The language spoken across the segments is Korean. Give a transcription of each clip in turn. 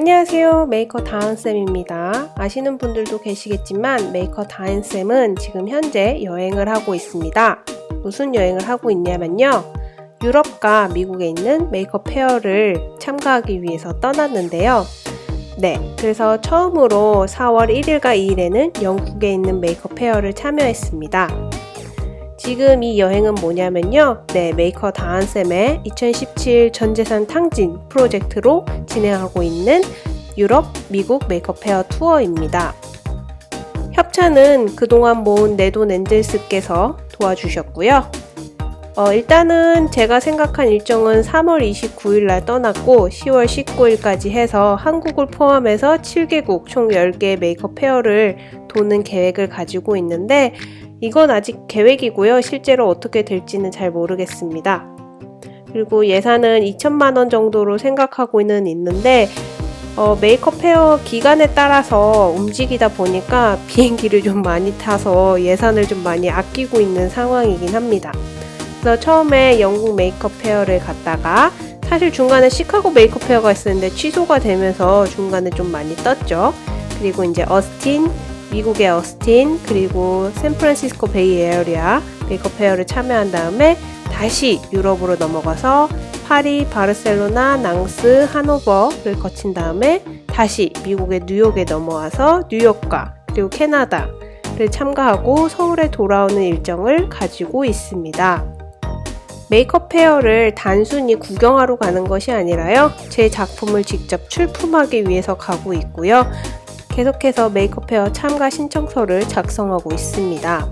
안녕하세요. 메이커 다은쌤입니다. 아시는 분들도 계시겠지만 메이커 다은쌤은 지금 현재 여행을 하고 있습니다. 무슨 여행을 하고 있냐면요. 유럽과 미국에 있는 메이크업 페어를 참가하기 위해서 떠났는데요. 네, 그래서 처음으로 4월 1일과 2일에는 영국에 있는 메이크업 페어를 참여했습니다. 지금 이 여행은 뭐냐면요. 네, 메이커 다한쌤의 2017 전재산 탕진 프로젝트로 진행하고 있는 유럽, 미국 메이크업 페어 투어입니다. 협찬은 그동안 모은 내돈 엔젤스께서 도와주셨고요. 어, 일단은 제가 생각한 일정은 3월 29일 날 떠났고 10월 19일까지 해서 한국을 포함해서 7개국 총 10개의 메이크업 페어를 도는 계획을 가지고 있는데 이건 아직 계획이고요. 실제로 어떻게 될지는 잘 모르겠습니다. 그리고 예산은 2천만 원 정도로 생각하고는 있는데 어, 메이크업 페어 기간에 따라서 움직이다 보니까 비행기를 좀 많이 타서 예산을 좀 많이 아끼고 있는 상황이긴 합니다. 그래서 처음에 영국 메이크업 페어를 갔다가 사실 중간에 시카고 메이크업 페어가 있었는데 취소가 되면서 중간에 좀 많이 떴죠. 그리고 이제 어스틴, 미국의 어스틴 그리고 샌프란시스코 베이 에어리아 메이크업 페어를 참여한 다음에 다시 유럽으로 넘어가서 파리, 바르셀로나, 낭스, 하노버를 거친 다음에 다시 미국의 뉴욕에 넘어와서 뉴욕과 그리고 캐나다를 참가하고 서울에 돌아오는 일정을 가지고 있습니다. 메이크업 페어를 단순히 구경하러 가는 것이 아니라요. 제 작품을 직접 출품하기 위해서 가고 있고요. 계속해서 메이크업 페어 참가 신청서를 작성하고 있습니다.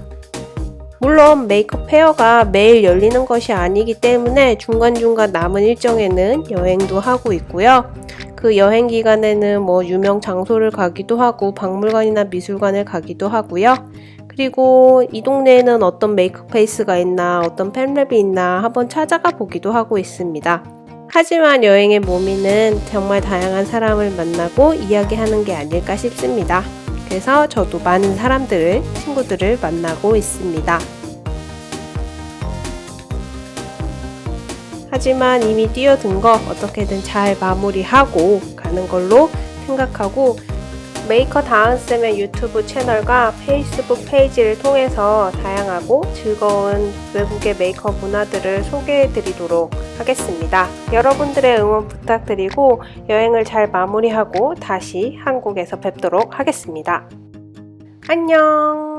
물론 메이크업 페어가 매일 열리는 것이 아니기 때문에 중간중간 남은 일정에는 여행도 하고 있고요. 그 여행 기간에는 뭐 유명 장소를 가기도 하고 박물관이나 미술관을 가기도 하고요. 그리고 이 동네에는 어떤 메이크업 페이스가 있나 어떤 팬랩이 있나 한번 찾아가 보기도 하고 있습니다. 하지만 여행의 묘미는 정말 다양한 사람을 만나고 이야기하는 게 아닐까 싶습니다. 그래서 저도 많은 사람들을, 친구들을 만나고 있습니다. 하지만 이미 뛰어든 거 어떻게든 잘 마무리하고 가는 걸로 생각하고 메이커 다은쌤의 유튜브 채널과 페이스북 페이지를 통해서 다양하고 즐거운 외국의 메이크업 문화들을 소개해 드리도록 하겠습니다. 여러분들의 응원 부탁드리고 여행을 잘 마무리하고 다시 한국에서 뵙도록 하겠습니다. 안녕!